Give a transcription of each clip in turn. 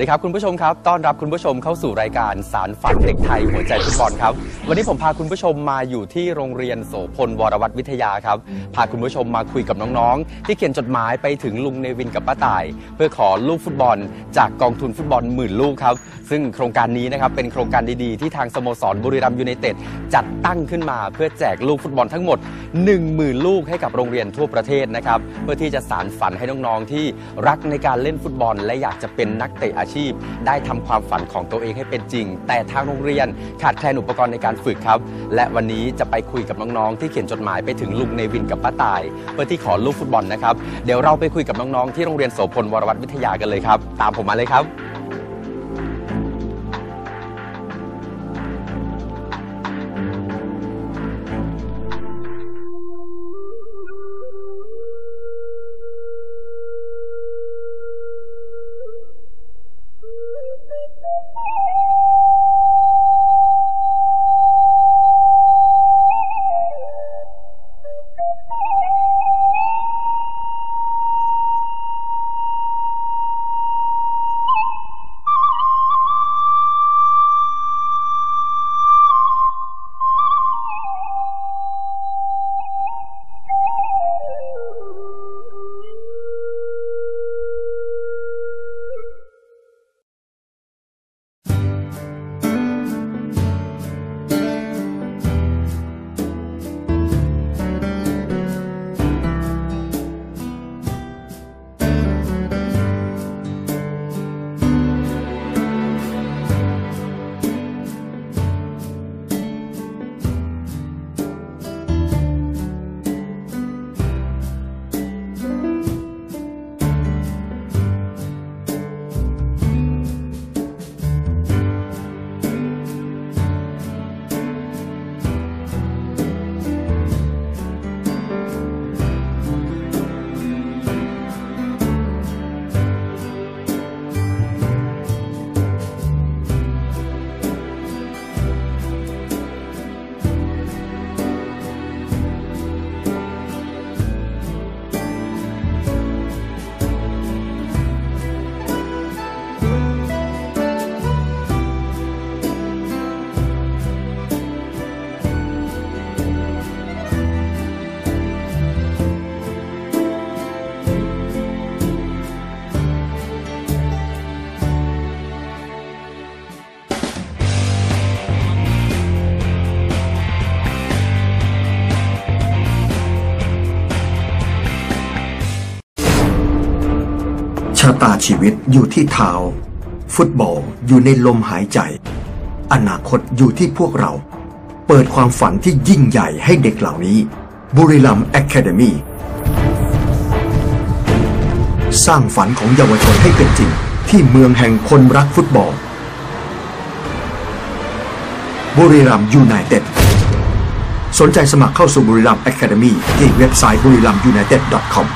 สวัสดีครับคุณผู้ชมครับ ต้อนรับคุณผู้ชมเข้าสู่รายการสารฝันเด็กไทยหัวใจฟุตบอลครับ วันนี้ผมพาคุณผู้ชมมาอยู่ที่โรงเรียนโสพลวรวัตรวิทยาครับ พาคุณผู้ชมมาคุยกับน้องๆ ที่เขียนจดหมายไปถึงลุงเนวินกับป้าต่าย เพื่อขอลูกฟุตบอล จากกองทุนฟุตบอลหมื่นลูกครับ ซึ่งโครงการนี้นะครับเป็นโครงการดีๆ ที่ทางสโมสรบุรีรัมย์ยูไนเต็ดจัดตั้งขึ้นมาเพื่อแจกลูกฟุตบอลทั้งหมด 10,000 ลูกให้กับโรงเรียนทั่วประเทศนะครับเพื่อที่จะสารฝันให้น้องๆที่รักในการเล่นฟุตบอล และอยากจะเป็นนักเตะอาชีพ ได้ทำความฝันของตัวเองให้เป็นจริง แต่ทางโรงเรียนขาดแคลนอุปกรณ์ในการฝึกครับ และวันนี้จะไปคุยกับน้องๆ ที่เขียนจดหมายไปถึงลุงเนวินกับป้าตาย เพื่อที่ขอลูกฟุตบอลนะครับ เดี๋ยวเราไปคุยกับน้องๆ ที่โรงเรียนโสพลวรวัตรวิทยากันเลยครับ ตามผมมาเลยครับ ชีวิตอยู่ที่เท้า ฟุตบอลอยู่ในลมหายใจ อนาคตอยู่ที่พวกเรา เปิดความฝันที่ยิ่งใหญ่ให้เด็กเหล่านี้ บุรีรัมย์แอคาเดมีสร้างฝันของเยาวชนให้เป็นจริง ที่เมืองแห่งคนรักฟุตบอล บุรีรัมย์ยูไนเต็ดสนใจสมัครเข้าสู่บุรีรัมย์แอคาเดมีที่เว็บไซต์บุรีรัมย์ยูไนเต็ด .com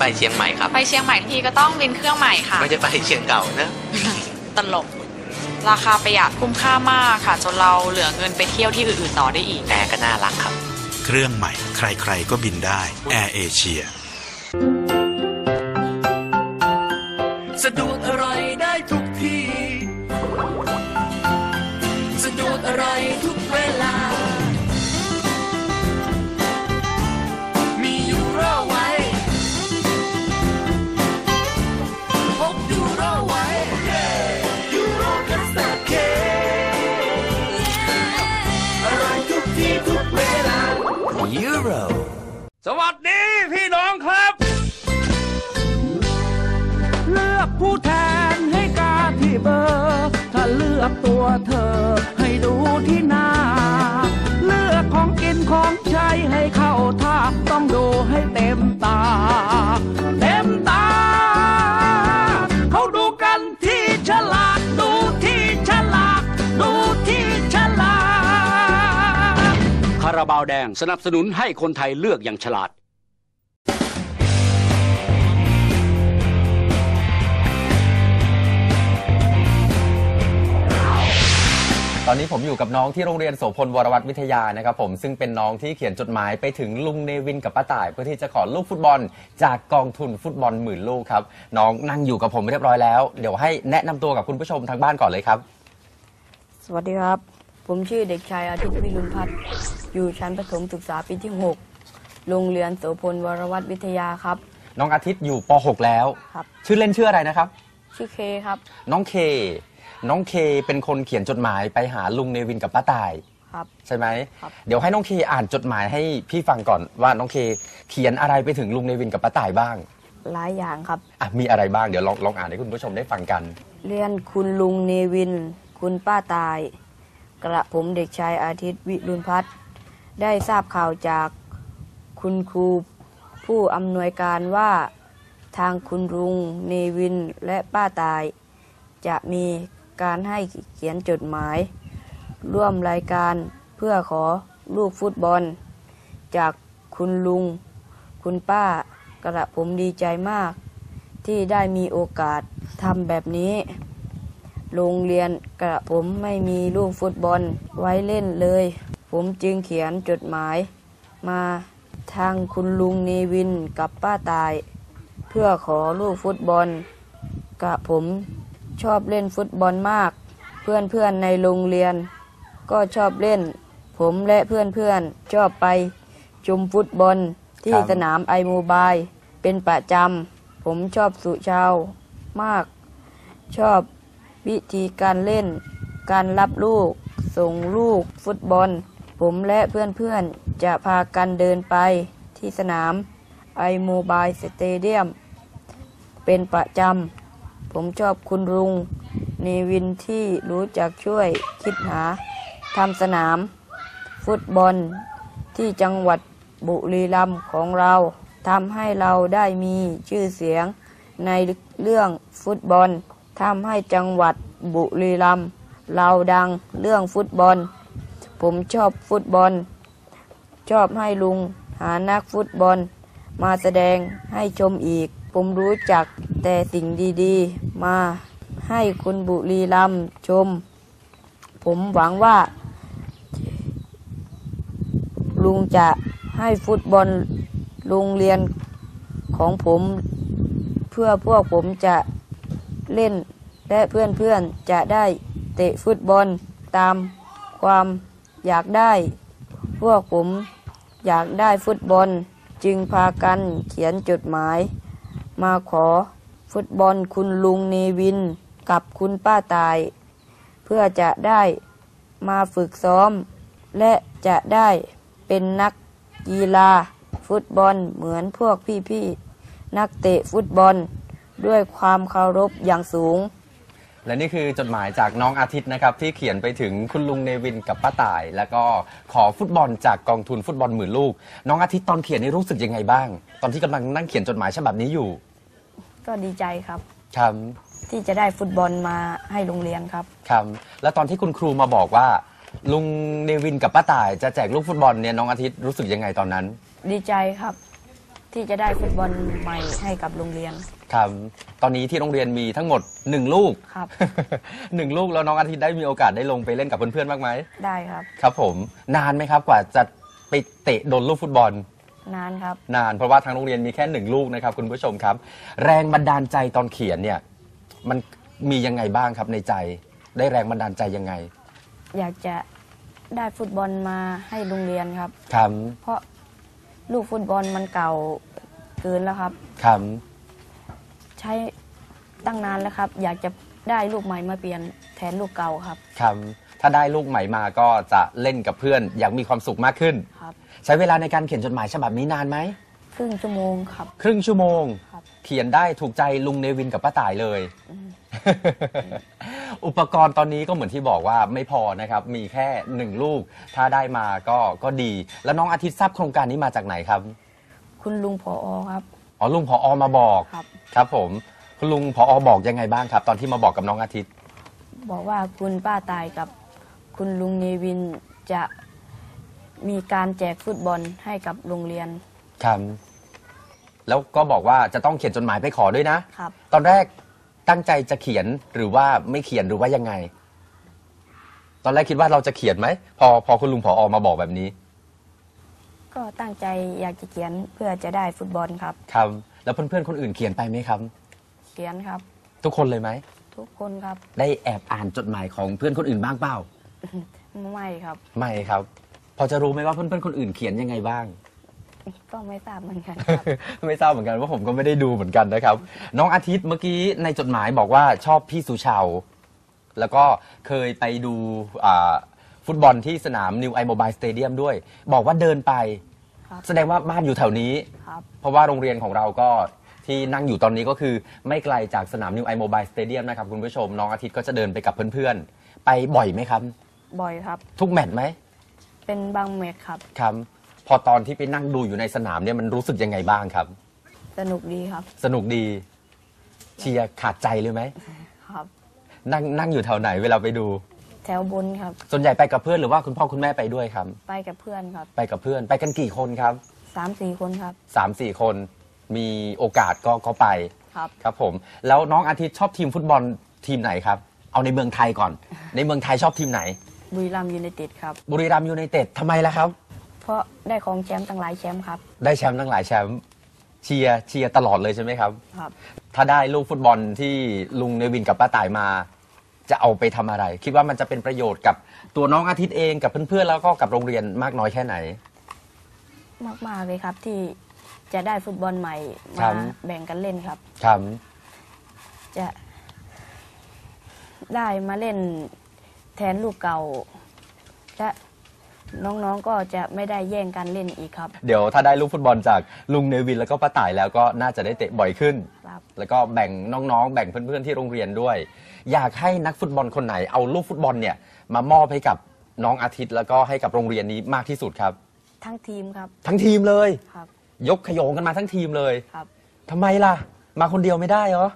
วันนี้ไปเชียงใหม่ครับ ไปเชียงใหม่ทีก็ต้องบินเครื่องใหม่ค่ะ ไม่ได้ไปเชียงเก่านะตลก ราคาประหยัดคุ้มค่ามากค่ะ จนเราเหลือเงินไปเที่ยวที่อื่นๆต่อได้อีก แอร์ก็น่ารักครับ เครื่องใหม่ ใครๆก็บินได้แอร์เอเชีย ที่ทุกเวลา Euro สวัสดีพี่น้องครับ เลือกผู้แทนให้กาที่เบอร์ถ้าเลือกตัวเธอ ให้ดูที่หน้า เลือกของกินของใช้ให้เข้าท่าต้องดูให้เต็มตาเต็ ราบาวแดงสนับสนุนให้คนไทยเลือกอย่างฉลาด ตอนนี้ผมอยู่กับน้องที่โรงเรียนโสพลวรวัตวิทยานะครับผมซึ่งเป็นน้องที่เขียนจดหมายไปถึงลุงเนวินกับป้าต่าย เพื่อที่จะขอลูกฟุตบอล จากกองทุนฟุตบอลหมื่นลูกครับ น้องนั่งอยู่กับผมเรียบร้อยแล้ว เดี๋ยวให้แนะนำตัวกับคุณผู้ชมทางบ้านก่อนเลยครับ สวัสดีครับ ผมชื่อเด็กชายอาทิตย์วิรุณพัฒน์อยู่ชั้นประถมศึกษาปีที่ 6 โรงเรียนโสพลวรวัตวิทยาครับ น้องอาทิตย์อยู่ป .6 แล้ว ครับ ชื่อเล่นชื่ออะไรนะครับ ชื่อเคครับ น้องเค น้องเคเป็นคนเขียนจดหมายไปหาลุงเนวินกับป้าต่าย ครับ ใช่ไหม ครับ เดี๋ยวให้น้องเคอ่านจดหมายให้พี่ฟังก่อนว่าน้องเคเขียนอะไรไปถึงลุงเนวินกับป้าต่ายบ้างหลายอย่างครับ อะมีอะไรบ้างเดี๋ยวลองลองอ่านให้คุณผู้ชมได้ฟังกัน เรียนคุณลุงเนวิน คุณป้าตาย กระผมเด็กชายอาทิตย์วิรุณพัฒน์ได้ทราบข่าวจากคุณครูผู้อำนวยการว่าทางคุณลุงเนวินและป้าตาย จะมีการให้เขียนจดหมาย ร่วมรายการเพื่อขอลูกฟุตบอล จากคุณลุง คุณป้ากระผมดีใจมาก ที่ได้มีโอกาสทำแบบนี้ โรงเรียนกระผมไม่มีลูกฟุตบอลไว้เล่นเลย ผมจึงเขียนจดหมาย มาทางคุณลุงเนวินกับป้าตาย เพื่อขอลูกฟุตบอล กระผมชอบเล่นฟุตบอลมาก เพื่อนๆในโรงเรียน ก็ชอบเล่น ผมและเพื่อนๆชอบไปชมฟุตบอลที่สนามไอโมบายเป็นประจำ ผมชอบสุชาวมาก ชอบ วิธีการเล่น การรับลูก ส่งลูก ฟุตบอล ผมและเพื่อนๆ จะพากันเดินไปที่สนามไอโมบายสเตเดียมเป็นประจำ ผมชอบคุณลุงเนวินที่รู้จักช่วยคิดหาทำสนาม ฟุตบอลที่จังหวัดบุรีรัมย์ของเราทำให้เราได้มีชื่อเสียงในเรื่องฟุตบอล ทำให้จังหวัดบุรีรัมย์เราดังเรื่องฟุตบอล ผมชอบฟุตบอล ชอบให้ลุงหานักฟุตบอล มาแสดงให้ชมอีก ผมรู้จักแต่สิ่งดีๆ มาให้คุณบุรีรัมย์ชม ผมหวังว่า ลุงจะให้ฟุตบอลโรงเรียนของผม เพื่อพวกผมจะ เล่น และเพื่อนๆจะได้เตะฟุตบอลตามความอยากได้ พวกผมอยากได้ฟุตบอลจึงพากันเขียนจดหมาย มาขอฟุตบอลคุณลุงเนวินกับคุณป้าตาย เพื่อจะได้มาฝึกซ้อม และจะได้เป็นนักกีฬาฟุตบอลเหมือนพวกพี่ๆนักเตะฟุตบอล ด้วยความเคารพอย่างสูง และนี่คือจดหมายจากน้องอาทิตย์นะครับ ที่เขียนไปถึงคุณลุงเนวินกับป้าต่าย แล้วก็ขอฟุตบอลจากกองทุนฟุตบอลหมื่นลูก น้องอาทิตย์ตอนเขียนนี่รู้สึกยังไงบ้าง ตอนที่กำลังนั่งเขียนจดหมายฉบับนี้อยู่ก็ดีใจครับ ครับที่จะได้ฟุตบอลมาให้โรงเรียนครับ ครับ แล้วตอนที่คุณครูมาบอกว่า ลุงเนวินกับป้าต่ายจะแจกลูกฟุตบอลเนี่ยน้องอาทิตย์รู้สึกยังไงตอนนั้น ดีใจครับ ที่จะได้ฟุตบอลใหม่ให้กับโรงเรียน ครับ ตอนนี้ที่โรงเรียนมีทั้งหมดหนึ่งลูกครับ หนึ่งลูกแล้วน้องอาทิตย์ได้มีโอกาสได้ลงไปเล่นกับเพื่อนๆบ้างไหมได้ครับ ครับ ผมนานไหมครับกว่าจะไปเตะโดนลูกฟุตบอล นานครับ นานเพราะว่าทางโรงเรียนมีแค่หนึ่งลูกนะครับคุณผู้ชมครับ แรงบันดาลใจตอนเขียนเนี่ยมันมียังไงบ้างครับในใจ ได้แรงบันดาลใจยังไงอยากจะได้ฟุตบอลมาให้โรงเรียนครับ ครับ เพราะ ลูกฟุตบอลมันเก่าเกินแล้วครับ ครับใช้ตั้งนานแล้วครับ อยากจะได้ลูกใหม่มาเปลี่ยนแทนลูกเก่าครับครับถ้าได้ลูกใหม่มาก็จะเล่นกับเพื่อนอย่างมีความสุขมากขึ้น ครับ ใช้เวลาในการเขียนจดหมายฉบับนี้นานไหม ครึ่งชั่วโมงครับ ครึ่งชั่วโมง ครับ เขียนได้ถูกใจลุงเนวินกับป้าต่ายเลยอุ ปกรณ์ตอนนี้ก็เหมือนที่บอกว่าไม่พอนะครับ มีแค่หนึ่งลูก ถ้าได้มาก็ก็ดี แล้วน้องอาทิตย์ทราบโครงการนี้มาจากไหนครับ คุณลุงพออครับ อ๋อลุงพออมาบอก ครับ ครับผม คุณลุงพออบอกยังไงบ้างครับ ตอนที่มาบอกกับน้องอาทิตย์ บอกว่าคุณป้าตายกับคุณลุงเนวินจะมีการแจกฟุตบอลให้กับโรงเรียน ครับ แล้วก็บอกว่าจะต้องเขียนจดหมายไปขอด้วยนะ ครับ ตอนแรก ตั้งใจจะเขียนหรือว่าไม่เขียนหรือว่ายังไง ตอนแรกคิดว่าเราจะเขียนไหม พอพอคุณลุงผออมาบอกแบบนี้ก็ตั้งใจอยากจะเขียนเพื่อจะได้ฟุตบอลครับ ครับ แล้วเพื่อนๆคนอื่นเขียนไปไหมครับ เขียนครับ ทุกคนเลยไหม ทุกคนครับ ได้แอบอ่านจดหมายของเพื่อนคนอื่นบ้างเปล่า ไม่ครับ ไม่ครับ พอจะรู้ไหมว่าเพื่อนๆคนอื่นเขียนยังไงบ้าง ก็ไม่ทราบเหมือนกันครับ ไม่ทราบเหมือนกันว่าผมก็ไม่ได้ดูเหมือนกันนะครับ น้องอาทิตย์เมื่อกี้ในจดหมายบอกว่าชอบพี่สุชาวแล้วก็เคยไปดูอ่าฟุตบอลที่สนาม New i Mobile Stadium ด้วย บอกว่าเดินไป ครับแสดงว่าบ้านอยู่แถวนี้ ครับ เพราะว่าโรงเรียนของเราก็ที่นั่งอยู่ตอนนี้ก็คือไม่ไกลจากสนาม New i Mobile Stadium นะครับคุณผู้ชม น้องอาทิตย์ก็จะเดินไปกับเพื่อนๆ ไปบ่อยไหมครับ บ่อยครับ ทุกแมตช์ไหมเป็นบางเมตช์ครับ ครับ พอตอนที่ไปนั่งดูอยู่ในสนามเนี่ยมันรู้สึกยังไงบ้างครับ สนุกดีครับ สนุกดี เชียร์ขาดใจเลยไหมครับ นั่งนั่งอยู่แถวไหนเวลาไปดู แถวบนครับ ส่วนใหญ่ไปกับเพื่อนหรือว่าคุณพ่อคุณแม่ไปด้วยครับ ไปกับเพื่อนครับไปกับเพื่อนไปกันกี่คนครับสามสี่คนครับสามสี่คนมีโอกาสก็ก็ไปครับครับผม แล้วน้องอาทิตย์ชอบทีมฟุตบอลทีมไหนครับ เอาในเมืองไทยก่อน ในเมืองไทยชอบทีมไหน บุรีรัมย์ยูไนเต็ดครับ บุรีรัมย์ยูไนเต็ดทำไมล่ะครับ เพราะได้ของแชมป์ตั้งหลายแชมป์ครับ ได้แชมป์ตั้งหลายแชมป์เชียร์เชียร์ตลอดเลยใช่ไหมครับ ครับ ถ้าได้ลูกฟุตบอลที่ลุงเนวินกับป้าต่ายมา จะเอาไปทำอะไร คิดว่ามันจะเป็นประโยชน์กับตัวน้องอาทิตย์เองกับเพื่อนๆแล้วก็กับโรงเรียนมากน้อยแค่ไหน มากๆเลยครับที่จะได้ฟุตบอลใหม่ครัมาบ แบ่งกันเล่นครับ ครับจะได้มาเล่นแทนลูกเก่า และ น้องๆก็จะไม่ได้แย่งกันเล่นอีกครับ เดี๋ยวถ้าได้ลูกฟุตบอลจากลุงเนวินแล้วก็ป้าต่ายแล้วก็น่าจะได้เตะบ่อยขึ้น ครับ แล้วก็แบ่งน้องๆ แบ่งเพื่อนๆที่โรงเรียนด้วย อยากให้นักฟุตบอลคนไหนเอาลูกฟุตบอลเนี่ยมามอบให้กับน้องอาทิตย์แล้วก็ให้กับโรงเรียนนี้มากที่สุดครับ ทั้งทีมครับทั้งทีมเลย ครับยกขยงกันมาทั้งทีมเลยครับ ทำไมล่ะ มาคนเดียวไม่ได้เหรอ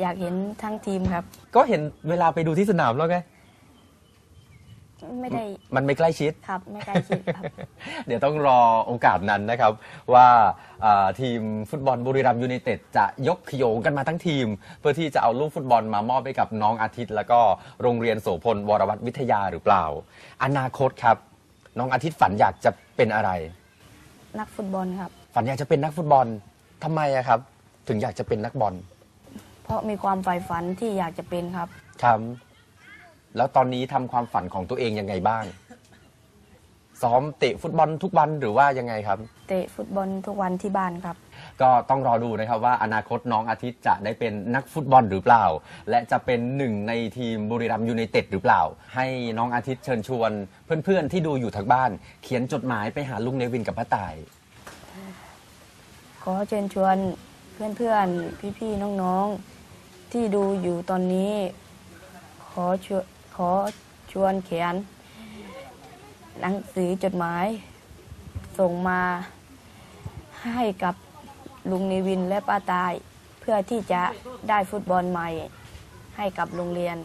อยากเห็นทั้งทีมครับ ก็เห็นเวลาไปดูที่สนามแล้วไง ไม่ได้มันไม่ใกล้ชิด ครับ ไม่ใกล้ชิดครับ เดี๋ยวต้องรอโอกาสนั้นนะครับ ว่าอ่าทีมฟุตบอลบุรีรัมย์ยูไนเต็ดจะยกขโยงกันมาทั้งทีม เพื่อที่จะเอาลูกฟุตบอลมามอบให้กับน้องอาทิตย์ แล้วก็โรงเรียนโสพลวรวัตรวิทยาหรือเปล่า อนาคตครับ น้องอาทิตย์ฝันอยากจะเป็นอะไร นักฟุตบอลครับ ฝันอยากจะเป็นนักฟุตบอลทำไมอะครับ ถึงอยากจะเป็นนักบอลเพราะมีความใฝ่ฝันที่อยากจะเป็นครับ ครับ แล้วตอนนี้ทำความฝันของตัวเองยังไงบ้าง ซ้อมเตะฟุตบอลทุกวันหรือว่ายังไงครับ เตะฟุตบอลทุกวันที่บ้านครับ ก็ต้องรอดูนะครับว่าอนาคตน้องอาทิตย์จะได้เป็นนักฟุตบอลหรือเปล่า และจะเป็นหนึ่งในทีมบุรีรัมย์ยูไนเต็ดหรือเปล่า ให้น้องอาทิตย์เชิญชวนเพื่อนๆที่ดูอยู่ทางบ้าน เขียนจดหมายไปหาลุงเนวินกับป้าต่าย ขอเชิญชวนเพื่อนๆ พี่ๆ น้องๆ ที่ดูอยู่ตอนนี้ ขอชวนข อชวนเขียน หนังสือจดหมาย ส่งมาให้กับลุงเนวินและป้าตาย เพื่อที่จะได้ฟุตบอลใหม่ให้กับโรงเรียน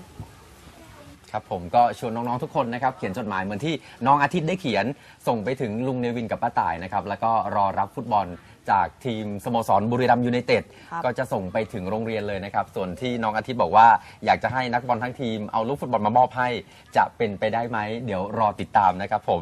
ครับผมก็ชวนน้อง ๆ ทุกคนนะครับ เขียนจดหมายเหมือนที่น้องอาทิตย์ได้เขียนส่งไปถึงลุงเนวินกับป้าต่ายนะครับ แล้วก็รอรับฟุตบอล จากทีมสโมสรบุรีรัมย์ยูไนเต็ดครับ ก็จะส่งไปถึงโรงเรียนเลยนะครับ ส่วนที่น้องอาทิตย์บอกว่าอยากจะให้นักบอลทั้งทีมเอาลูกฟุตบอลมามอบให้ จะเป็นไปได้ไหมเดี๋ยวรอติดตามนะครับผม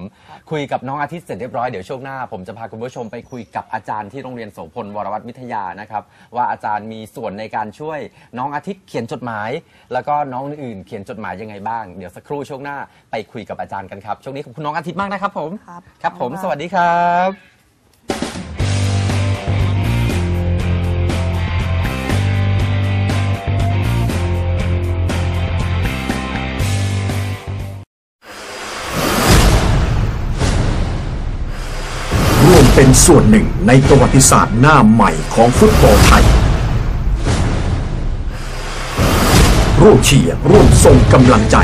คุยกับน้องอาทิตย์เสร็จเรียบร้อยเดี๋ยวช่วงหน้า ผมจะพาคุณผู้ชมไปคุยกับอาจารย์ที่โรงเรียนโสพลวรวัตรวิทยานะครับว่าอาจารย์มีส่วนในการช่วยน้องอาทิตย์เขียนจดหมาย แล้วก็น้องอื่นๆเขียนจดหมายยังไงบ้างเดี๋ยวสักครู่ช่วงหน้าไปคุยกับอาจารย์กันครับช่วงนี้ขอบคุณน้องอาทิตย์มากนะครับผม ครับ ครับผมขอบคุณครับสวัสดีครับ เป็นส่วนหนึ่งในประวัติศาสตร์หน้าใหม่ของฟุตบอลไทย ร่วมเชียร์ร่วมส่งกำลังใจ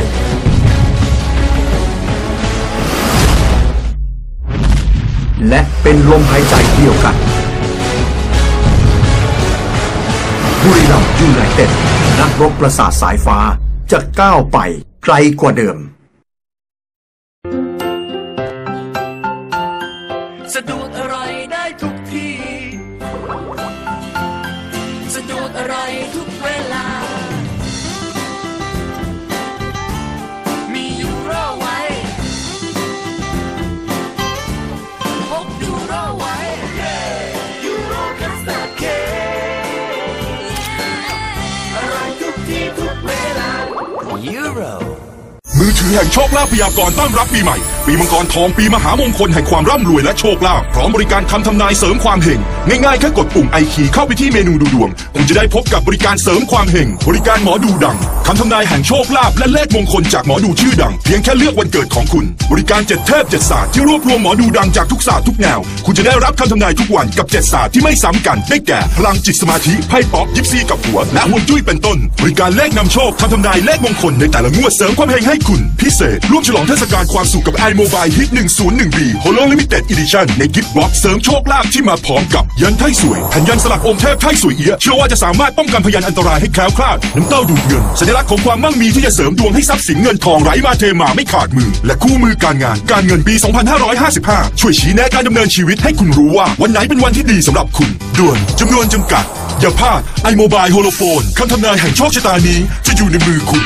และเป็นลมหายใจเดียวกัน บุรีรัมย์ยูไนเต็ดนักรบประสาทสายฟ้าจะก้าวไปไกลกว่าเดิม มือถือแห่งโชคลาภพยากรต้อนรับปีใหม่ ปีมังกรทองปีมหามงคลแห่งความร่ำรวยและโชคลาภพร้อมบริการคำทำนายเสริมความเฮงง่ายๆแค่กดปุ่มไอคีเข้าไปที่เมนูดูดวง คุณจะได้พบกับบริการเสริมความเฮงบริการหมอดูดังคำทำนายแห่งโชคลาภและเลขมงคลจากหมอดูชื่อดัง เพียงแค่เลือกวันเกิดของคุณ บริการเจ็ดเทพเจ็ดศาสตร์ที่รวบรวมหมอดูดังจากทุกศาสตร์ทุกแนว คุณจะได้รับคำทำนายทุกวันกับเจ็ดศาสตร์ที่ไม่ซ้ำกันได้แก่พลังจิตสมาธิไพ่ป๊อปยิปซีกับหัวและฮวงจุ้ยเป็นต้น บริการเลขนำโชคคำทำนายเลขมงคลในแต่ละงวดเสริมความเฮงให้คุณ พิเศษ ร่วมฉลองเทศกาลความสุขกับ iMobile Hit 101B Holo Limited Edition ในกิฟต์บ็อกซ์เสริมโชคลาภที่มาพร้อมกับยันไทสวยแผ่นยันสลักองค์เทพไทสวยเอียะเชื่อว่าจะสามารถป้องกันพยานอันตรายให้แคล้วคลาดน้ำเต้าดูดเงินสัญลักษณ์ของความมั่งมีที่จะเสริมดวงให้ทรัพย์สินเงินทองไหลมาเทมาไม่ขาดมือ และคู่มือการงานการเงินปี 2555 ช่วยชี้แนะการดำเนินชีวิตให้คุณรู้ว่าวันไหนเป็นวันที่ดีสำหรับคุณด่วนจำนวนจำกัดอย่าพลาด iMobile Holophone คำทำนายแห่งโชคชะตานี้จะอยู่ในมือคุณ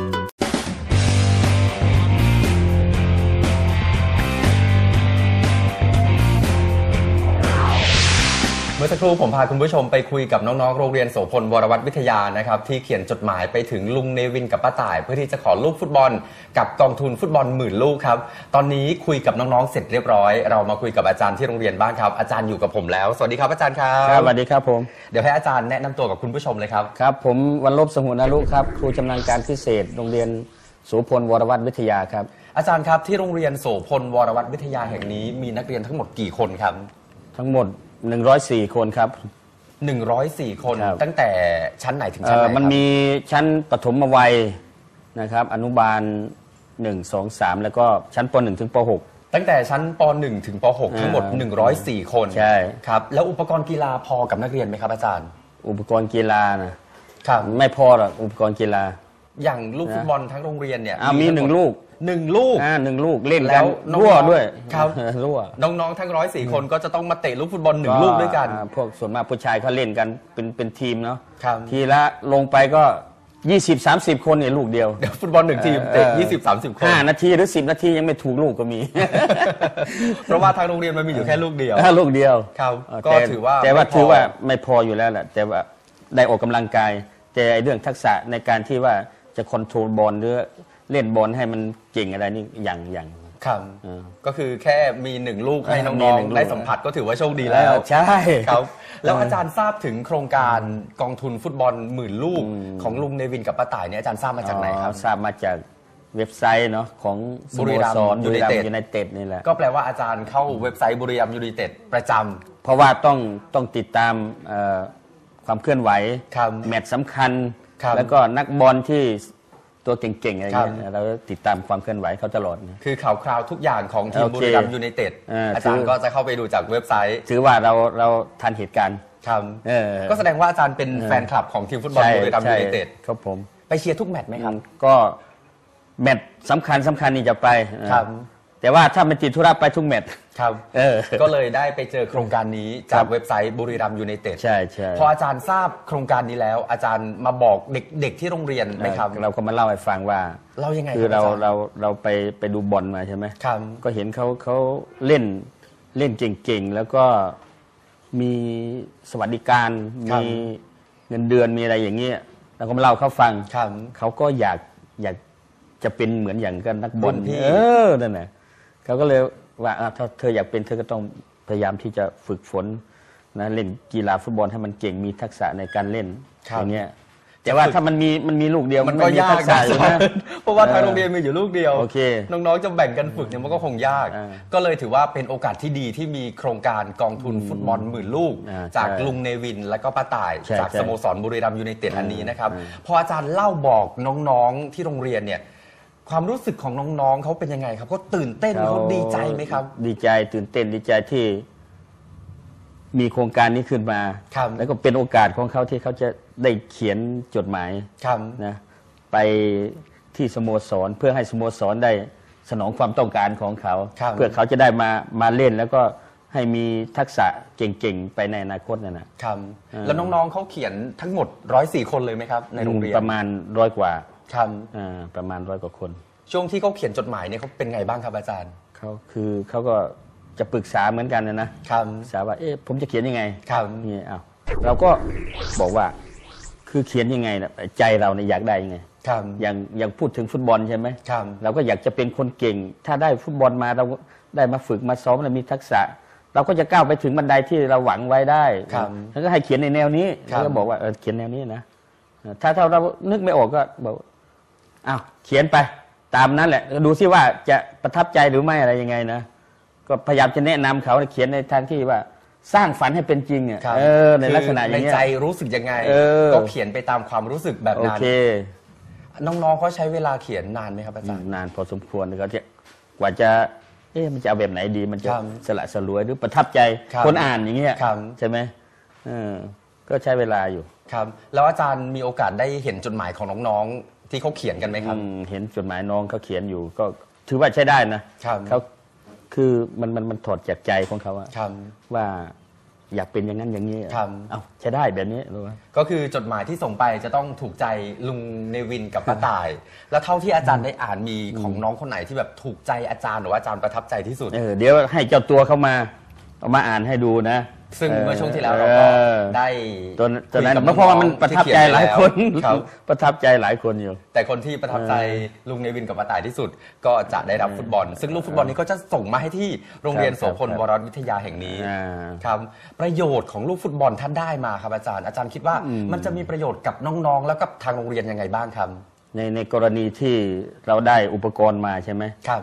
ครู่ผมพาคุณผู้ชมไปคุยกับน้องๆ โรงเรียนโสพลวรวัตวิทยานะครับที่เขียนจดหมายไปถึงลุงเนวินกับป้าต่าย เพื่อที่จะขอลูกฟุตบอล กับกองทุนฟุตบอลหมื่นลูกครับ ตอนนี้คุยกับน้องๆ เสร็จเรียบร้อย เรามาคุยกับอาจารย์ที่โรงเรียนบ้างครับ อาจารย์อยู่กับผมแล้ว สวัสดีครับอาจารย์ครับครับสวัสดีครับผม เดี๋ยวให้อาจารย์แนะนำตัวกับคุณผู้ชมเลยครับ ครับ ผมวันลบสมุนารุครับครูชำนาญการพิเศษโรงเรียนโสุพลวรวัตวิทยาครับอาจารย์ครับที่โรงเรียนโสพลวรวัตวิทยาแห่งนี้มีนักเรียนทั้งหมดกี่คนครับ ทั้งหมด 104 คนครับ 104 คน ครับ ตั้งแต่ชั้นไหนถึงเอ่ชั้นไหอนครับมันมีชั้นปฐมวัยนะครับ อนุบาล 1 2 3 แล้วก็ชั้นป .1 ถึงป .6 ตั้งแต่ชั้นป .1 ถึงป .6 ทั้งหมด อ่า104 คนใช่ ครับแล้วอุปกรณ์กีฬาพอกับนักเรียนไหมครับอาจารย์อุปกรณ์กีฬานะครับไม่พอหรอกอุปกรณ์กีฬา อย่างลูกนะฟุตบอลทั้งโรงเรียนเนี่ยอ่ามีหนึ่งทั้ดลูก หนึ่งลูก อ่าหนึ่งลูกเล่นแล้กันวน้องๆรั่วด้วยครับ รั่วน้องๆทั้งร้อยสี่คนก็จะต้องมาเตะลูกฟุตบอลหนึ่งลูกด้วยกัน อ่าพวกส่วนมากผู้ชายเขาเล่นกันเป็นเป็นทีมเนาะครับ ทีละลงไปก็20 30คนเนี่ยลูกเดียว เดี๋ยวฟุตบอลหนึ่งทีมเตะเออ ยี่สิบสามสิบคน ห้านาทีหรือ10นาทียังไม่ถูกลูกก็มี เพราะว่าทางโรงเรียนมันมีอยู่แค่ลูกเดียวอ่าลูกเดียวครับเออก็แต่ถือว่าแต่ว่าไม่พอ ถือว่าไม่พออยู่แล้วแหละแต่ว่าได้ออกกำลังกาย แต่ไอ้เรื่องทักษะในการที่ว่าจะคอนโทรลบอลหรือ เล่นบอลให้มันเก่งอะไรนี่อย่างอย่าง ครับ เออก็คือแค่มีหนึ่งลูกให้มีน้หนึ่องงลูก ๆได้สัมผัสก็ถือว่าโชคดีแล้วเออใช่ ครับแล้วเออออาจารย์ทราบถึงโครงการกองทุนฟุตบอลหมื่นลูกอืมของลุงเนวินกับป้าต่ายเนี่ยอาจารย์ทราบมาจากไหนครับ อ๋อทราบมาจากเว็บไซต์เนาะของสบุโมรีรัมย์สรบุรีรัม United ย์ยูไนเต็ดนี่แหละ ก็แปลว่าอาจารย์เข้าเว็บไซต์บุรีรัมย์ยูไนเต็ดประจำเพราะว่าต้องต้องติดตามเอ่อความเคลื่อนไหว ครับแมตช์สำคัญ ครับแล้วก็นักบอลที่ ตัวเก่งๆอะไรครับเงี้ยเราติดตามความเคลื่อนไหวเขาตลอดนะ คือข่าวคราวทุกอย่างของทีมโอเคบุรีรัมย์ยูไนเต็ดเออออาจารย์ถือก็จะเข้าไปดูจากเว็บไซต์ถือว่าเราเราทันเหตุการณ์ ครับเออ ก็แสดงว่าอาจารย์เป็นเออแฟนคลับของทีมฟุตบอลใช่บุรีรัมย์ยูใช่ไนเต็ดครับผมไปเชียร์ทุกแมตช์ไหมครับ ก็แมตช์สำคัญสำคัญนี่จะไปครับ แต่ว่าถ้ามันติดธุระไปทุกแมตช์ ครับเออก็เลยได้ไปเจอโครงการนี้คจารักบ เว็บไซต์บุรีรัมย์ยูไนเต็ดใช่ใช่พออาจารย์ทราบโครงการนี้แล้ว อาจารย์มาบอกเด็กเด็กที่โรงเรียนไหมครับเราก็มาเล่าให้ฟังว่า เล่ายังไงคือเราบจย์เราเราไปไปดูบอลมาใช่ไหม ครับ ก็เห็นเขาเขาเล่นเล่นเก่งๆ แล้วก็มีสวัสดิการ ครับ มีเงินเดือนมีอะไรอย่างเงี้ยเราก็มาเล่าเขาฟัง ครับ เขาก็อยากอยากจะเป็นเหมือนอย่างกันนักบอลรุ่นพี่ เออนั่นแหละ เขาก็เลยว่าอะถ้าเธออยากเป็นเธอก็ต้องพยายามที่จะฝึกฝนนะเล่นกีฬาฟุตบอลให้มันเก่งมีทักษะในการเล่นครับ อย่างเงี้ยแต่ว่าถ้ามันมีมันมีลูกเดียวมันก็ไยากทัษะนะอยู่สอนนะ เพราะว่าทางโรงเรียนมีอยู่ลูกเดียวโอเคน้องๆจะแบ่งกันฝึกเนี่ยมันก็คงยากก็เลยถือว่าเป็นโอกาสที่ดีที่มีโครงการกองทุนฟุตบอลหมื่นลูก อ่าจากใช่ลุงเนวินและก็ป้าต่าย ใช่จากใช่สโมสรบุรีรัมย์ยูไนเต็ดอันนี้นะครับอืมพออาจารย์เล่าบอกน้องๆที่โรงเรียนเนี่ย ความรู้สึกของน้องๆเขาเป็นยังไงครับเขาตื่นเต้นเขาดีใจไหมครับ ดีใจตื่นเต้นดีใจที่ มีโครงการนี้ขึ้นมา ครับ แล้วก็เป็นโอกาสของเขาที่เขาจะได้เขียนจดหมายครับ นะไปที่สโมสร เพื่อให้สโมสรได้สนองความต้องการของเขา ครับ เพื่อเขาจะได้มามาเล่นแล้วก็ให้มีทักษะเก่งๆ ไปในอนาคตนั่นนะครับเออแล้วน้องๆเขาเขียนทั้งหมดร้อยสี่คนเลยไหมครับ ในโรงเรียน ประมาณร้อยกว่า ครับอ่าประมาณร้อยกว่าคน ช่วงที่เขาเขียนจดหมายเนี่ยเขาเป็นไงบ้างครับอาจารย์เขาคือเขาก็จะปรึกษาเหมือนกันนะนะครับปรึกษาว่าเอ๊ะผมจะเขียนยังไงครับนี่อ้าวเราก็บอกว่าคือเขียนยังไงนะใจเราเนี่ยอยากได้ยังไงครับอย่างอย่างพูดถึงฟุตบอลใช่ไหมครับเราก็อยากจะเป็นคนเก่ง ถ้าได้ฟุตบอลมาเราได้มาฝึกมาซ้อมแล้วมีทักษะ เราก็จะก้าวไปถึงบันไดที่เราหวังไว้ได้ครับแล้วก็ให้เขียนในแนวนี้ครับแล้วก็บอกว่าเออเขียนแนวนี้นะถ้าถ้าเรานึกไม่ออกก็บอก อ้าวเขียนไปตามนั้นแหละดูซิว่าจะประทับใจหรือไม่อะไรยังไงนะก็พยายามจะแนะนำเขาเขียนในทางที่ว่าสร้างฝันให้เป็นจริงอะครับเออในลักษณะอในย่างเงี้ยใจรู้สึกยังไงเออก็เขียนไปตามความรู้สึกแบบโอนั้นเค น้องๆเขาใช้เวลาเขียนนานไหมครับอาจารย์นานพอสมควรเขาจะกว่าจะเอ๊ะมันจะเอาแบบไหนดีมันจะครับสละสลวยหรือประทับใจครับคนอ่านอย่างเงี้ยครับใช่ไหมเออก็ใช้เวลาอยู่ครับ แล้วอาจารย์มีโอกาสได้เห็นจดหมายของน้องๆ ที่เขาเขียนกันไหมครับ อืมเห็นจดหมายน้องเขาเขียนอยู่ก็ถือว่าใช้ได้นะครับ เขาคือมันมันมันถอดจากใจของเขาอะครับ ว่าอยากเป็นอย่างนั้นอย่างนี้ครับ เอาใช้ได้แบบนี้รู้ไหมก็คือจดหมายที่ส่งไปจะต้องถูกใจลุงเนวินกับป้าต่าย แล้วเท่าที่อาจารย์ได้อ่านมีของน้องคนไหนที่แบบถูกใจอาจารย์หรือว่าอาจารย์ประทับใจที่สุด เออเดี๋ยวให้เจ้าตัวเข้ามา เอามาอ่านให้ดูนะ ซึ่งเมื่อช่วงที่แล้วเราก็ออได้ตัวนั้นตัวนั้นคุยกับเพราะว่ามันน้องๆประทับใจหลายคนที่เขียนไปแล้วครับประทับใจหลายคนอยู่ แต่คนที่ประทับใจลุงเนวินกับป้าต่ายที่สุด ก็จะได้รับฟุตบอล ซึ่งลูกฟุตบอลนี้ก็จะส่งมาให้ที่โรงเรียนครับโสพลครับวรวิทยาแห่งนี้อ่าครับประโยชน์ของลูกฟุตบอลท่านได้มาครับอาจารย์อาจารย์คิดว่าอืมมันจะมีประโยชน์กับน้องๆ แล้วกับทางโรงเรียนยังไงบ้างครับในในกรณีที่เราได้อุปกรณ์มาใช่ไหมครับ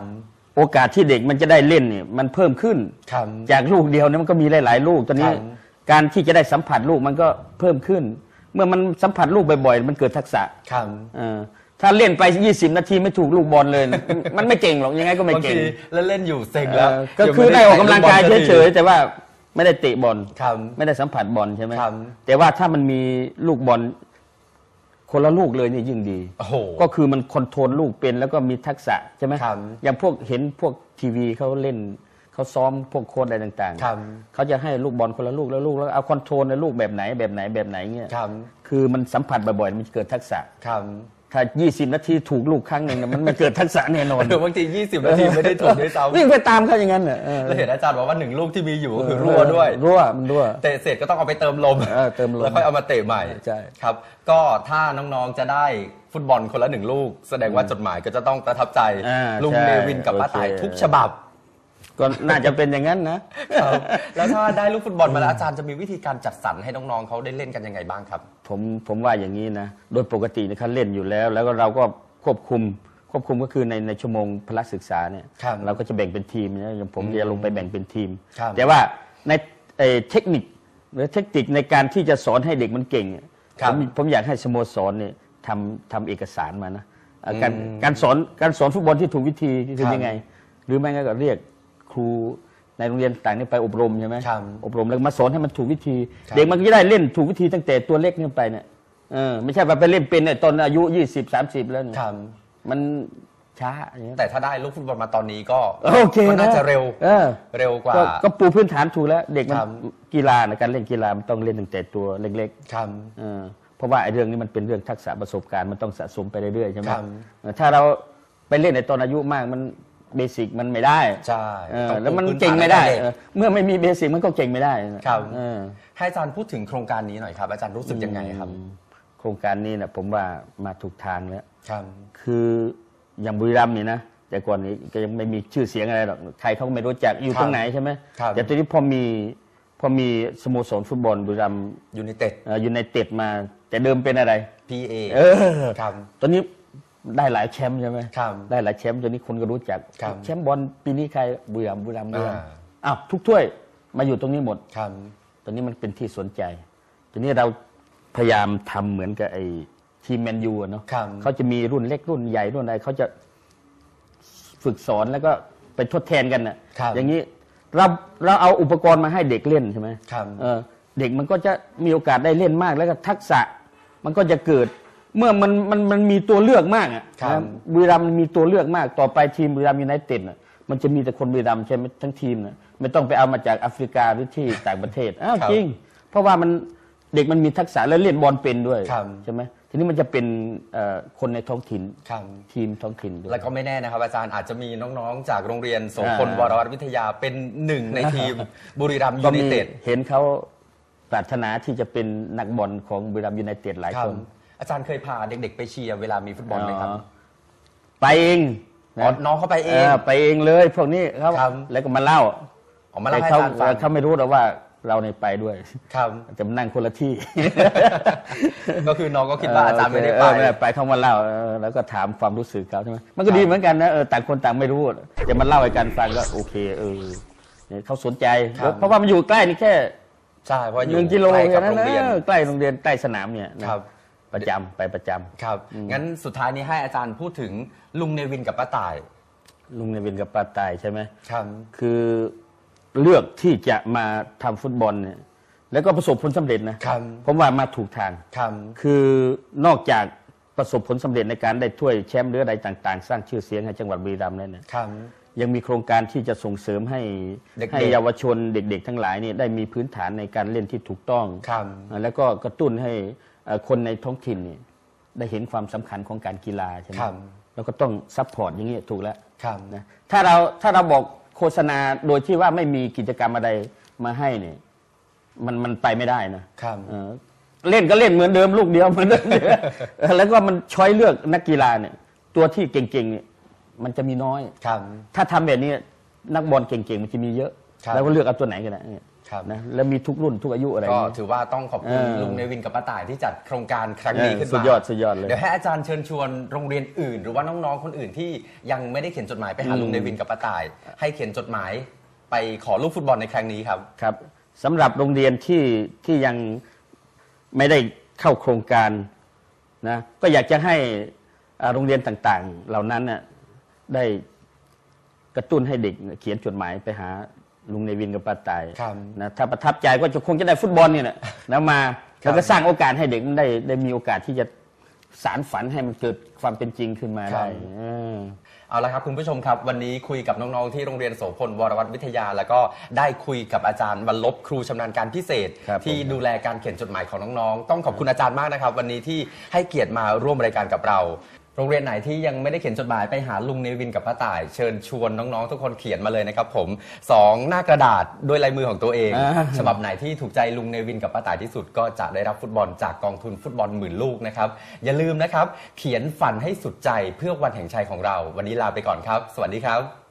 โอกาสที่เด็กมันจะได้เล่นเนี่ยมันเพิ่มขึ้น ครับ จากลูกเดียวเนี่ยมันก็มีหลาย ๆ ลูกตอนนี้ ครับ การที่จะได้สัมผัสลูกมันก็เพิ่มขึ้น เมื่อมันสัมผัสลูกบ่อย ๆ มันเกิดทักษะครับเออถ้าเล่นไป 20 นาทีไม่ถูกลูกบอลเลย มันไม่เก่งหรอกยังไงก็ไม่บางเก่งทีเล่นๆอยู่เซ็งแล้วเออก็คือได้ออกกำลังกายเฉยๆแต่ว่าไม่ได้เตะบอลครับ ไม่ได้สัมผัสบอลใช่ไหมครับแต่ว่าถ้ามันมีลูกบอล คนละลูกเลยนี่ยิ่งดี โอ้โห ก็คือมันคอนโทรลลูกเป็นแล้วก็มีทักษะใช่ไหมครับอย่างพวกเห็นพวกทีวีเขาเล่นเขาซ้อมพวกโค้ดอะไรต่างครับ ๆเขาจะให้ลูกบอลคนละลูกแล้วลูกแล้วเอาคอนโทรลในลูกแบบไหนแบบไหนแบบไหนเงี้ยครับ คือมันสัมผัสบ่อยๆมันจะเกิดทักษะ ครับ ถ้า 20 นาทีถูกลูกครั้งหนึ่งเนี่ยมันไม่เกิดทักษะแน่นอนหรือบางที 20 นาทีไม่ได้ถูกด้วยซ้ำวิ่งไปตามเขาอย่างนั้นเหรอเออแล้วเห็นอาจารย์บอกว่าหนึ่งลูกที่มีอยู่ก็คือรั่วด้วย รั่วมันรั่วเตะเสร็จก็ต้องเอาไปเติมลมเออเติมลมแล้วค่อยเอามาเตะใหม่ใช่ครับ ก็ถ้าน้องๆจะได้ฟุตบอลคนละหนึ่งลูก แสดงว่าจดหมายก็จะต้องประทับใจอ่าลุงใช่เนวินกับป้าต่ายโอเคทุกฉบับ ก็น่าจะเป็นอย่างนั้นนะ ครับแล้วถ้าได้ลูกฟุตบอลมาแล้วอาจารย์จะมีวิธีการจัดสรรให้น้องๆเขาได้เล่นกันยังไงบ้างครับ ผมผมว่าอย่างนี้นะ โดยปกติเนยเขาเล่นอยู่แล้ว แล้วก็เราก็ควบคุมควบคุมก็คือในในชั่วโมงพละศึกษาเนี่ยครับเราก็จะแบ่งเป็นทีมนะอย่างผมอืมจะลงไปแบ่งเป็นทีม ครับแต่ว่าในเอ่อเทคนิคหรือเทคนิคในการที่จะสอนให้เด็กมันเก่งเนี่ยครัผบมผมอยากให้สโมสรเนี่ยทำทำเอกสารมานะเอ่อการอืมการสอนการสอนฟุตบอลที่ถูกวิธีคือครับ ยังไง หรือไม่งั้นก็เรียก ครูในโรงเรียนต่างนี่ไปอบรมใช่ไหมครับอบรมแล้วมาสอนให้มันถูกวิธี ครับ เด็กมันก็จะได้เล่นถูกวิธีตั้งแต่ตัวเล็กเนี่ยไปเนี่ยเออไม่ใช่ว่าไปเล่นเป็นเนี่ยตอนอายุ20 30แล้วเนี่ยครับมันช้าอย่างเงี้ยแต่ถ้าได้ลูกฟุตบอลมาตอนนี้ก็โอเคก็น่านะจะเร็วเออ เร็วกว่า ก็ก็ปูพื้นฐานถูกแล้ว เด็กมันครับ กีฬาในะการเล่นกีฬามันต้องเล่นตั้งแต่ตัวเล็กครับๆเออเพราะว่าไอ้เรื่องนี้มันเป็นเรื่องทักษะประสบการณ์มันต้องสะสมไปเรื่อยๆใช่ไหมครับ เออถ้าเราไปเล่นในตอนอายุมากมัน เบสิกมันไม่ได้ใช่เออต้องแล้วมันปูพื้นเก่งฐานไม่ได้ให้เด็กเออเมื่อไม่มีเบสิกมันก็เก่งไม่ได้นะครับเออให้อาจารย์พูดถึงโครงการนี้หน่อยครับ อาจารย์รู้สึกยังไงครับอืมโครงการนี้นะผมว่ามาถูกทางแล้วครับคืออย่างบุรีรัมย์นี่นะแต่ก่อนนี้ก็ยังไม่มีชื่อเสียงอะไรหรอกใครเขาก็ไม่รู้จักอยู่ครับตรงไหนใช่ไหมครับแต่ตอนนี้พอมีพอมีสโมสรฟุตบอลบุรีรัมย์ยูไนเต็ดยูไนเต็ดมา แต่เดิมเป็นอะไร PA เออครับตอนนี้ ได้หลายแชมป์ใช่ไหมครับได้หลายแชมป์ตอนนี้คนก็รู้จัก ครับ แชมป์บอลปีนี้ใครบุรีรัมย์บุรีรัมย์บุรีรัมย์อ่าอ้าวทุกถ้วยมาอยู่ตรงนี้หมด ครับ ตอนนี้มันเป็นที่สนใจ ทีนี้เราพยายามทำเหมือนกับไอ้ทีมแมนยูอะเนาะครับ เขาจะมีรุ่นเล็กรุ่นใหญ่รุ่นอะไรเขาจะฝึกสอนแล้วก็ไปทดแทนกันน่ะ ครับอย่างนี้เราเราเอาอุปกรณ์มาให้เด็กเล่นใช่ไหมครับ เออเด็กมันก็จะมีโอกาสได้เล่นมากแล้วก็ทักษะ มันก็จะเกิด เมื่อมันมันมันมีตัวเลือกมากอะครับนะบุรีรัมย์มันมีตัวเลือกมาก ต่อไปทีมบุรีรัมย์ยูไนเต็ดน่ะมันจะมีแต่คนบุรีรัมย์ใช่ไหมทั้งทีมนะไม่ต้องไปเอามาจากแอฟริกาหรือที่ต่างประเทศอ้าวครับจริง เพราะว่ามันเด็กมันมีทักษะและเล่นบอลเป็นด้วยครับ ใช่ไหมทีนี้มันจะเป็นเอ่อคนในท้องถิ่นครับ ทีมท้องถิ่นด้วย แล้วก็ไม่แน่นะครับ อาจารย์อาจจะมีน้องๆ จากโรงเรียนโสพลอ่า วรวัตวิทยาเป็นหนึ่งในทีม บุรีรัมย์ก็ยูไนมีเต็ด เห็นเขาปรารถนาที่จะเป็นนักบอลของบุรีรัมย์ยูไนเต็ดหลายครับคน อาจารย์เคยพาเด็ก ๆ ไปเชียร์เวลามีฟุตบอลไหมครับอ๋อไปเองนะอ๋อน้องเขาไปเองไปเองเลยพวกนี้ครับครับแล้วก็มาเล่าออกมาเล่าให้แต่เขาอาจารย์ฟังเขาไม่รู้หรอกว่าเราในยไปด้วย ครับจะมานั่งคนละที่ ก็คือน้องก็คิดว่าอาจารย์ไม่ได้ไปเออไม่ได้ไปเขามาเล่าเออแล้วก็ถามความรู้สึกเขาใช่ไหมมันก็ดีเหมือนกันนะเออต่างคนต่างไม่รู้จะมาเล่าให้กันฟังก็โอเค เออเนี่ยเขาสนใจครับเพราะว่ามันอยู่ใกล้นี่แค่ใช่เพราะอหยู่นึ่งกิโลใกล้แค่กับนั้นโรงนะเรียนเออใกล้โรงเรียนใกล้สนามเนี่ยนะครับ ประจำไปประจำครับ งั้นสุดท้ายนี้ให้อาจารย์พูดถึงลุงเนวินกับป้าต่าย ลุงในวินกับป้าตายใช่ไหมครับ คือเลือกที่จะมาทำฟุตบอลเนี่ย แล้วก็ประสบผลสำเร็จนะครับผมว่ามาถูกทางครับคือนอกจากประสบผลสำเร็จในการได้ถ้วยแชมป์หรืออะไรต่าง ๆ สร้างชื่อเสียงให้จังหวัดบุรีรัมย์แล้วเนี่ยครับยังมีโครงการที่จะส่งเสริมให้เด็กๆให้เยาวชนเด็ก ๆ ทั้งหลายเนี่ยได้มีพื้นฐานในการเล่นที่ถูกต้องครับอ่าแล้วก็กระตุ้นให้เอ่อ คนในท้องถิ่นเนี่ยได้เห็นความสำคัญของการกีฬาใช่ไหมครับแล้วก็ต้องซัพพอร์ตอย่างนี้ถูกแล้วครับนะถ้าเราถ้าเราบอกโฆษณาโดยที่ว่าไม่มีกิจกรรมอะไรมาให้เนี่ย มันมันไปไม่ได้นะครับเออเล่นก็เล่นเหมือนเดิมลูกเดียวเหมือนเดิมเออแล้วก็มันช้อยเลือกนักกีฬาเนี่ย ตัวที่เก่งๆเนี่ยมันจะมีน้อยครับถ้าทำแบบนี้นักบอลเก่งๆมันจะมีเยอะครับแล้วก็เลือกเอาตัวไหนกันนะเนี่ย ครับนะแล้วมีทุกรุ่นทุกอายุอะไรก็เนี่ยถือว่าต้องขอบคุณเออลุงเนวินกับป้าต่ายที่จัดโครงการครั้งนี้เออขึ้นมาสุดยอดสุดยอดเลยเดี๋ยวให้อาจารย์เชิญชวนโรงเรียนอื่น หรือว่าน้องๆคนอื่นที่ยังไม่ได้เขียนจดหมายไปหาอืมลุงเนวินกับป้าต่าย ให้เขียนจดหมายไปขอลูกฟุตบอลในครั้งนี้ครับครับสำหรับโรงเรียนที่ที่ยังไม่ได้เข้าโครงการนะก็อยากจะให้อ่าโรงเรียนต่างๆ เหล่านั้นน่ะได้กระตุ้นให้เด็กเขียนจดหมายไปหา ลุงในวินกับป้าตายครับนะถ้าประทับใจก็จะคงจะได้ฟุตบอลเนี่ยแหละนะมาแล้วก็สร้างโอกาสให้เด็กมันได้ได้มีโอกาสที่จะสารฝันให้มันเกิดความเป็นจริงขึ้นมาได้เออเอาละครับคุณผู้ชมครับ วันนี้คุยกับน้องๆที่โรงเรียนโสพลวรวัตวิทยา แล้วก็ได้คุยกับอาจารย์วันลบครูชำนาญการพิเศษ ครับที่ผม ดูแลการเขียนจดหมายของน้องๆ ต้องขอบคุณอาจารย์มากนะครับ วันนี้ที่ให้เกียรติมาร่วมรายการกับเรา โรงเรียนไหนที่ยังไม่ได้เขียนจดหมายไปหาลุงเนวินกับป้าต่าย เชิญชวนน้องๆ ทุกคนเขียนมาเลยนะครับผมสองหน้ากระดาษด้วยลายมือของตัวเอง อ่า ฉบับไหนที่ถูกใจลุงเนวินกับป้าต่ายที่สุดก็จะได้รับฟุตบอลจากกองทุนฟุตบอลหมื่นลูกนะครับอย่าลืมนะครับ เขียนฝันให้สุดใจเพื่อวันแห่งชัยของเรา วันนี้ลาไปก่อนครับ สวัสดีครับ